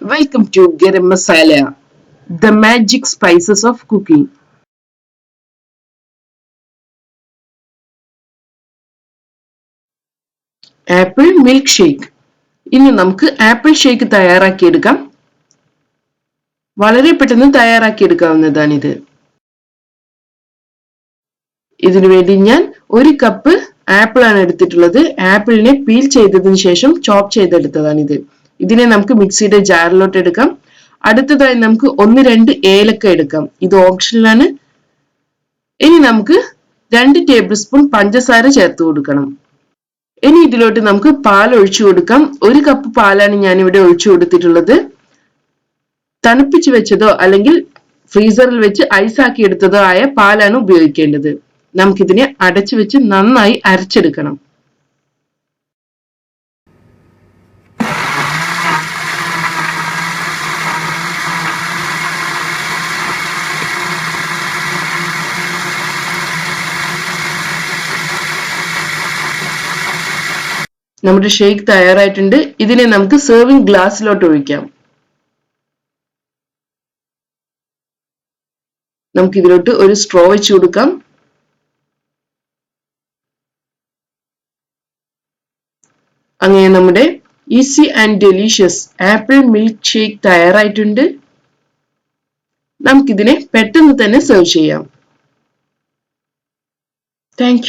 Welcome to garam masala the magic spices of cooking apple milkshake ഇനി നമുക്ക് apple shake തയ്യാറാക്കിയെടുക്കാം. വളരെ പെട്ടെന്ന് തയ്യാറാക്കിയെടുക്കാവുന്നതാണിത്. ഇതിനു വേണ്ടി ഞാൻ ഒരു കപ്പ് ആപ്പിൾ ആണ് എടുത്തിട്ടുള്ളത്. ആപ്പിളിനെ പീൽ ചെയ്തതിന് ശേഷം ചോപ്പ് ചെയ്തെടുത്തതാണിത്. ഇതിനെ നമുക്ക് മിക്സിയുടെ ജാറിലോട്ട് എടുക്കാം. അടുത്തതായി നമുക്ക് ഒന്ന് രണ്ട് ഏലക്ക എടുക്കാം. ഇത് ഓപ്ഷനിലാണ് ഇനി നമുക്ക് രണ്ട് ടേബിൾ സ്പൂൺ പഞ്ചസാര ചേർത്ത് കൊടുക്കണം. ഇനി ഇതിലോട്ട് നമുക്ക് പാൽ ഒഴിച്ചു കൊടുക്കാം. ഒരു കപ്പ് പാലാണ് ഞാൻ ഇവിടെ ഒഴിച്ചു കൊടുത്തിട്ടുള്ളത്. തണുപ്പിച്ച് വെച്ചതോ അല്ലെങ്കിൽ ഫ്രീസറിൽ വെച്ച് ഐസാക്കി എടുത്തതോ ആയ പാലാണ് ഉപയോഗിക്കേണ്ടത്. നമുക്കിതിനെ അടച്ചു വെച്ച് നന്നായി അരച്ചെടുക്കണം. നമ്മുടെ ഷേക്ക് തയ്യാറായിട്ടുണ്ട്. ഇതിനെ നമുക്ക് സെർവിങ് ഗ്ലാസ്സിലോട്ട് ഒഴിക്കാം. നമുക്ക് ഇതിലോട്ട് ഒരു സ്ട്രോ വെച്ച് കൊടുക്കാം. അങ്ങനെ നമ്മുടെ easy and delicious apple milkshake തയ്യാറായിട്ടുണ്ട്. നമുക്കിതിനെ പെട്ടെന്ന് തന്നെ സെർവ് ചെയ്യാം. താങ്ക്